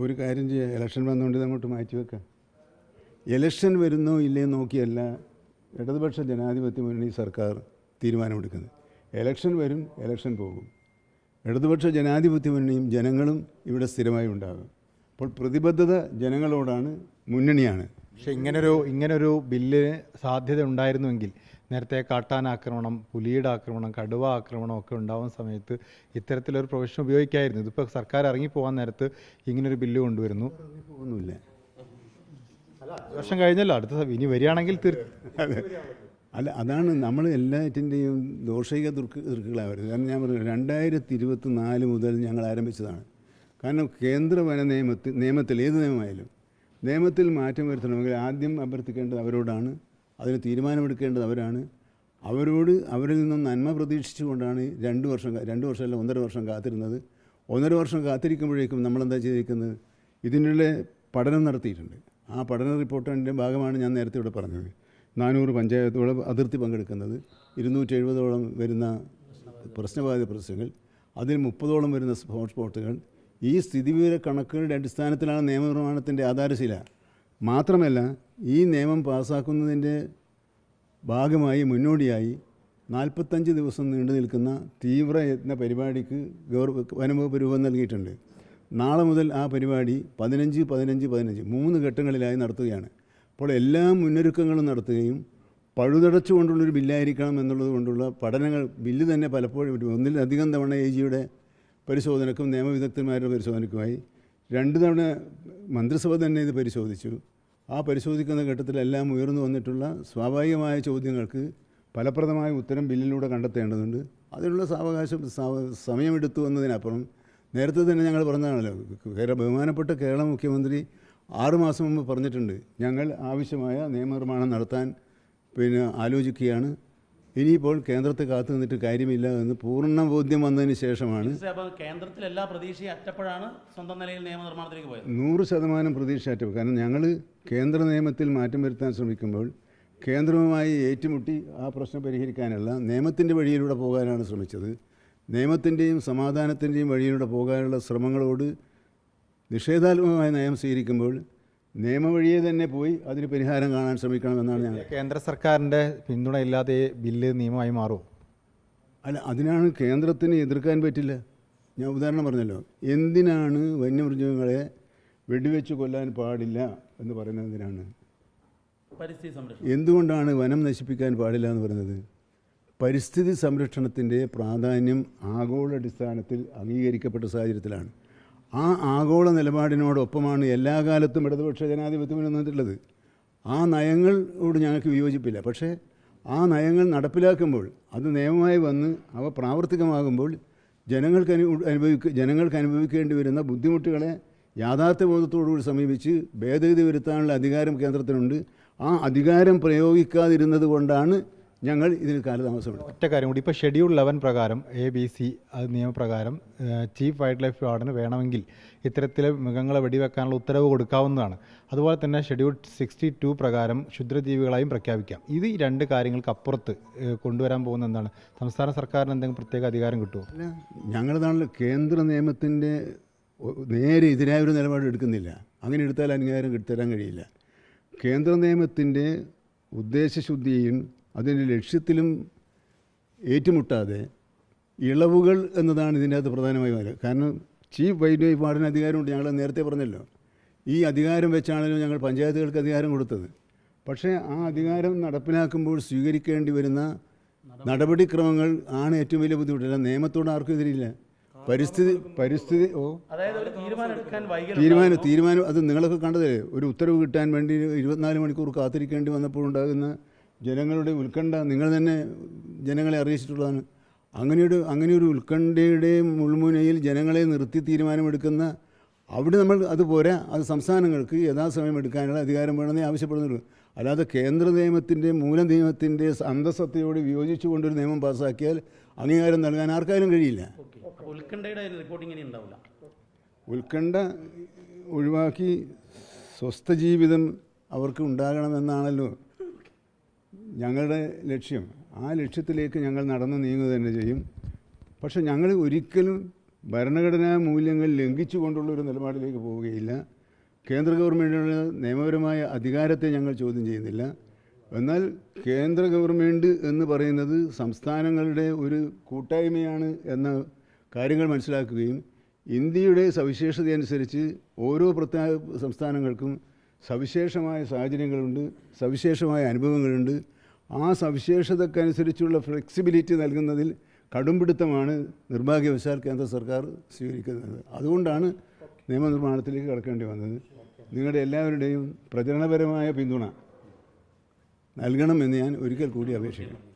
അപ്പോൾ ഒരു കാര്യം ചെയ്യുക ഇലക്ഷൻ വന്നുകൊണ്ട് അങ്ങോട്ട് മാറ്റി വെക്കാം. ഇലക്ഷൻ വരുന്നോ ഇല്ലേ നോക്കിയല്ല. ഇടതുപക്ഷ ജനാധിപത്യ മുന്നണി സർക്കാർ തീരുമാനമെടുക്കുന്നത് ഇലക്ഷൻ വരും ഇലക്ഷൻ പോകും. ഇടതുപക്ഷ ജനാധിപത്യ മുന്നണിയും ജനങ്ങളും ഇവിടെ സ്ഥിരമായി ഉണ്ടാകും. അപ്പോൾ പ്രതിബദ്ധത ജനങ്ങളോടാണ് മുന്നണിയാണ്. പക്ഷേ ഇങ്ങനൊരു ഇങ്ങനൊരു ബില്ലിന് സാധ്യത ഉണ്ടായിരുന്നുവെങ്കിൽ നേരത്തെ കാട്ടാൻ ആക്രമണം പുലിയുടെ ആക്രമണം കടുവ ആക്രമണം ഒക്കെ ഉണ്ടാവുന്ന സമയത്ത് ഇത്തരത്തിലൊരു പ്രൊവിഷൻ ഉപയോഗിക്കായിരുന്നു. ഇതിപ്പോൾ സർക്കാർ ഇറങ്ങിപ്പോകാൻ നേരത്ത് ഇങ്ങനൊരു ബില്ല് കൊണ്ടുവരുന്നു. ഒന്നുമില്ല വർഷം കഴിഞ്ഞല്ലോ. അടുത്ത ഇനി വരികയാണെങ്കിൽ അല്ല അതാണ് നമ്മൾ എല്ലാറ്റിന്റെയും ദോഷിക ദുർക്ക് ദുർക്കുകളാവരുത് കാരണം ഞാൻ പറഞ്ഞു രണ്ടായിരത്തി ഇരുപത്തി നാല് മുതൽ ഞങ്ങൾ ആരംഭിച്ചതാണ്. കാരണം കേന്ദ്ര വന നിയമത്തിൽ നിയമത്തിൽ ഏത് നിയമമായാലും നിയമത്തിൽ മാറ്റം വരുത്തണമെങ്കിൽ ആദ്യം അഭ്യർത്ഥിക്കേണ്ടത് അവരോടാണ് അതിന് തീരുമാനമെടുക്കേണ്ടത് അവരാണ്. അവരോട് അവരിൽ നിന്നും നന്മ പ്രതീക്ഷിച്ചുകൊണ്ടാണ് രണ്ട് വർഷം രണ്ട് വർഷമല്ല ഒന്നര വർഷം കാത്തിരുന്നത്. ഒന്നര വർഷം കാത്തിരിക്കുമ്പോഴേക്കും നമ്മളെന്താ ചെയ്തിരിക്കുന്നത്? ഇതിനുള്ള പഠനം നടത്തിയിട്ടുണ്ട്. ആ പഠന റിപ്പോർട്ടിന്റെ ഭാഗമാണ് ഞാൻ നേരത്തെ ഇവിടെ പറഞ്ഞത്. നാനൂറ് പഞ്ചായത്തോളം അതിർത്തി പങ്കെടുക്കുന്നത്. ഇരുന്നൂറ്റി എഴുപതോളം വരുന്ന പ്രശ്നബാധിത പ്രദേശങ്ങൾ. അതിൽ മുപ്പതോളം വരുന്ന ഹോട്ട്സ്പോട്ടുകൾ. ഈ സ്ഥിതിവിവര കണക്കുകളുടെ അടിസ്ഥാനത്തിലാണ് നിയമനിർമ്മാണത്തിന്റെ ആധാരശില. മാത്രമല്ല ഈ നിയമം പാസ്സാക്കുന്നതിന്റെ ഭാഗമായി മുന്നോടിയായി നാൽപ്പത്തഞ്ച് ദിവസം നീണ്ടു നിൽക്കുന്ന തീവ്രയത്ന പരിപാടിക്ക് ഗവർ വനംവകുപ്പ് രൂപം നൽകിയിട്ടുണ്ട്. നാളെ മുതൽ ആ പരിപാടി പതിനഞ്ച് പതിനഞ്ച് പതിനഞ്ച് മൂന്ന് ഘട്ടങ്ങളിലായി നടത്തുകയാണ്. അപ്പോൾ എല്ലാ മുന്നൊരുക്കങ്ങളും നടത്തുകയും പഴുതടച്ചുകൊണ്ടുള്ളൊരു ബില്ലായിരിക്കണം എന്നുള്ളത് കൊണ്ടുള്ള പഠനങ്ങൾ ബില്ല് തന്നെ പലപ്പോഴും ഒന്നിലധികം തവണ എ ജിയുടെ പരിശോധനക്കും നിയമവിദഗ്ധന്മാരുടെ പരിശോധനയ്ക്കുമായി രണ്ട് തവണ മന്ത്രിസഭ തന്നെ ഇത് പരിശോധിച്ചു. ആ പരിശോധിക്കുന്ന ഘട്ടത്തിലെല്ലാം ഉയർന്നു വന്നിട്ടുള്ള സ്വാഭാവികമായ ചോദ്യങ്ങൾക്ക് ഫലപ്രദമായ ഉത്തരം ബില്ലിലൂടെ കണ്ടെത്തേണ്ടതുണ്ട്. അതിനുള്ള സാവകാശം സാവ- സമയമെടുത്തു എന്നതിനപ്പുറം നേരത്തെ തന്നെ ഞങ്ങൾ പറഞ്ഞതാണല്ലോ. കേരള ബഹുമാനപ്പെട്ട കേരള മുഖ്യമന്ത്രി ആറുമാസം മുമ്പ് പറഞ്ഞിട്ടുണ്ട്. ഞങ്ങൾ ആവശ്യമായ നിയമനിർമ്മാണം നടത്താൻ പിന്നെ ആലോചിക്കുകയാണ്. ഇനിയിപ്പോൾ കേന്ദ്രത്തെ കാത്തു നിന്നിട്ട് കാര്യമില്ല എന്ന് പൂർണ ബോധ്യം വന്നതിന് ശേഷമാണ് കേന്ദ്രത്തിൽ എല്ലാ പ്രതീക്ഷയും അറ്റപ്പോഴാണ് സ്വന്തം നിലയിൽ നിയമനിർമ്മാണത്തിലേക്ക് പോയത്? നൂറ് ശതമാനം പ്രതീക്ഷ അറ്റപ്പോൾ കാരണം ഞങ്ങൾ കേന്ദ്ര നിയമത്തിൽ മാറ്റം വരുത്താൻ ശ്രമിക്കുമ്പോൾ കേന്ദ്രവുമായി ഏറ്റുമുട്ടി ആ പ്രശ്നം പരിഹരിക്കാനല്ല നിയമത്തിന്റെ വഴിയിലൂടെ പോകാനാണ് ശ്രമിച്ചത്. നിയമത്തിന്റെയും സമാധാനത്തിന്റെയും വഴിയിലൂടെ പോകാനുള്ള ശ്രമങ്ങളോട് നിഷേധാത്മകമായ നയം സ്വീകരിക്കുമ്പോൾ നിയമവഴിയെ തന്നെ പോയി അതിന് പരിഹാരം കാണാൻ ശ്രമിക്കണമെന്നാണ് ഞാൻ കേന്ദ്ര സർക്കാരിന്റെ പിന്തുണ ഇല്ലാതെ ബില്ല് നിയമമായി മാറും. അല്ല അതിനാണ് കേന്ദ്രത്തിന് എതിർക്കാൻ പറ്റില്ല. ഞാൻ ഉദാഹരണം പറഞ്ഞല്ലോ. എന്തിനാണ് വന്യമൃഗങ്ങളെ വെടിവെച്ച് കൊല്ലാൻ പാടില്ല എന്ന് പറയുന്നത് എന്തിനാണ്? പരിസ്ഥിതി സംരക്ഷണം. എന്തുകൊണ്ടാണ് വനം നശിപ്പിക്കാൻ പാടില്ല എന്ന് പറയുന്നത്? പരിസ്ഥിതി സംരക്ഷണത്തിന്റെ പ്രാധാന്യം ആഗോളാടിസ്ഥാനത്തിൽ അംഗീകരിക്കപ്പെട്ട സാഹചര്യത്തിലാണ്. ആ ആഗോള നിലപാടിനോടൊപ്പമാണ് എല്ലാ കാലത്തും ഇടതുപക്ഷ ജനാധിപത്യം നിന്നിട്ടുള്ളത് ആ നയങ്ങളോട് ഞങ്ങൾക്ക് വിയോജിപ്പില്ല. പക്ഷേ ആ നയങ്ങൾ നടപ്പിലാക്കുമ്പോൾ അത് നിയമമായി വന്ന് അവ പ്രാവർത്തികമാകുമ്പോൾ ജനങ്ങൾക്ക് അനു അനുഭവിക്ക ജനങ്ങൾക്ക് അനുഭവിക്കേണ്ടി വരുന്ന ബുദ്ധിമുട്ടുകളെ യാഥാർത്ഥ്യബോധത്തോടുകൂടി സമീപിച്ച് ഭേദഗതി വരുത്താനുള്ള അധികാരം കേന്ദ്രത്തിനുണ്ട്. ആ അധികാരം പ്രയോഗിക്കാതിരുന്നത് കൊണ്ടാണ് ഞങ്ങൾ ഇതിന് കാലതാമസമുണ്ട് ഒറ്റ കാര്യം കൂടി. ഇപ്പോൾ ഷെഡ്യൂൾ ലെവൻ പ്രകാരം എ ബി സി അത് നിയമപ്രകാരം ചീഫ് വൈൽഡ് ലൈഫ് വാർഡിന് വേണമെങ്കിൽ ഇത്തരത്തിലെ മൃഗങ്ങളെ വെടിവെക്കാനുള്ള ഉത്തരവ് കൊടുക്കാവുന്നതാണ്. അതുപോലെ തന്നെ ഷെഡ്യൂൾ സിക്സ്റ്റി ടു പ്രകാരം ക്ഷുദ്രജീവികളായും പ്രഖ്യാപിക്കാം. ഇത് ഈ രണ്ട് കാര്യങ്ങൾക്ക് അപ്പുറത്ത് കൊണ്ടുവരാൻ പോകുന്ന എന്താണ്? സംസ്ഥാന സർക്കാരിന് എന്തെങ്കിലും പ്രത്യേക അധികാരം കിട്ടുമോ ഞങ്ങളതാണല്ലോ കേന്ദ്ര നിയമത്തിന്റെ നേരെ എതിരായ ഒരു നിലപാട് എടുക്കുന്നില്ല. അങ്ങനെ എടുത്താൽ അംഗീകാരം കിട്ടാൻ കഴിയില്ല. കേന്ദ്ര നിയമത്തിന്റെ ഉദ്ദേശശുദ്ധിയും അതിന്റെ ലക്ഷ്യത്തിലും ഏറ്റുമുട്ടാതെ ഇളവുകൾ എന്നതാണ് ഇതിന്റെ അകത്ത് പ്രധാനമായി വരുന്നത് കാരണം ചീഫ് വൈദ്യുതി വാർഡിന് അധികാരമുണ്ട്. ഞങ്ങൾ നേരത്തെ പറഞ്ഞല്ലോ. ഈ അധികാരം വെച്ചാണല്ലോ ഞങ്ങൾ പഞ്ചായത്തുകൾക്ക് അധികാരം കൊടുത്തത്. പക്ഷേ ആ അധികാരം നടപ്പിലാക്കുമ്പോൾ സ്വീകരിക്കേണ്ടി വരുന്ന നടപടിക്രമങ്ങൾ ആണ് ഏറ്റവും വലിയ ബുദ്ധിമുട്ടല്ല നിയമത്തോട് ആർക്കും എതിരില്ല. പരിസ്ഥിതി പരിസ്ഥിതി ഓ. തീരുമാനം തീരുമാനം തീരുമാനം അത് നിങ്ങളൊക്കെ കണ്ടതല്ലേ? ഒരു ഉത്തരവ് കിട്ടാൻ വേണ്ടി ഇരുപത്തിനാല് മണിക്കൂർ കാത്തിരിക്കേണ്ടി വന്നപ്പോൾ ഉണ്ടാകുന്ന ജനങ്ങളുടെ ഉത്കണ്ഠ നിങ്ങൾ തന്നെ ജനങ്ങളെ അറിയിച്ചിട്ടുള്ളതാണ്. അങ്ങനെയൊരു അങ്ങനെയൊരു ഉത്കണ്ഠയുടെ മുൾമുനയിൽ ജനങ്ങളെ നിർത്തി തീരുമാനമെടുക്കുന്ന അവിടെ നമ്മൾ അത് പോരാ അത് സംസ്ഥാനങ്ങൾക്ക് യഥാസമയം എടുക്കാനുള്ള അധികാരം വേണമെന്നേ ആവശ്യപ്പെടുന്നുള്ളൂ. അല്ലാതെ കേന്ദ്ര നിയമത്തിന്റെ മൂല നിയമത്തിന്റെ അന്തസ്സത്തയോട് വിയോജിച്ചു കൊണ്ടൊരു നിയമം പാസ്സാക്കിയാൽ അംഗീകാരം നൽകാൻ ആർക്കാരും കഴിയില്ല. ഉത്കണ്ഠ ഒഴിവാക്കി സ്വസ്ഥ ജീവിതം അവർക്ക് ഉണ്ടാകണമെന്നാണല്ലോ ഞങ്ങളുടെ ലക്ഷ്യം ആ ലക്ഷ്യത്തിലേക്ക് ഞങ്ങൾ നടന്നു നീങ്ങുക തന്നെ ചെയ്യും. പക്ഷെ ഞങ്ങൾ ഒരിക്കലും ഭരണഘടനാ മൂല്യങ്ങൾ ലംഘിച്ചുകൊണ്ടുള്ള ഒരു നിലപാടിലേക്ക് പോവുകയില്ല. കേന്ദ്ര ഗവൺമെന്റിനുള്ള നിയമപരമായ അധികാരത്തെ ഞങ്ങൾ ചോദ്യം ചെയ്യുന്നില്ല. എന്നാൽ കേന്ദ്ര ഗവൺമെന്റ് എന്ന് പറയുന്നത് സംസ്ഥാനങ്ങളുടെ ഒരു കൂട്ടായ്മയാണ് എന്ന കാര്യങ്ങൾ മനസ്സിലാക്കുകയും ഇന്ത്യയുടെ സവിശേഷതയനുസരിച്ച് ഓരോ പ്രത്യേക സംസ്ഥാനങ്ങൾക്കും സവിശേഷമായ സാഹചര്യങ്ങളുണ്ട് സവിശേഷമായ അനുഭവങ്ങളുണ്ട്. ആ സവിശേഷതക്കനുസരിച്ചുള്ള ഫ്ലെക്സിബിലിറ്റി നൽകുന്നതിൽ കടുംപിടുത്തമാണ് നിർഭാഗ്യവശാൽ കേന്ദ്ര സർക്കാർ സ്വീകരിക്കുന്നത്. അതുകൊണ്ടാണ് നിയമനിർമ്മാണത്തിലേക്ക് കടക്കേണ്ടി വന്നത്. നിങ്ങളുടെ എല്ലാവരുടെയും പ്രചരണപരമായ പിന്തുണ നൽകണമെന്ന് ഞാൻ ഒരിക്കൽ കൂടി അപേക്ഷിക്കുന്നു.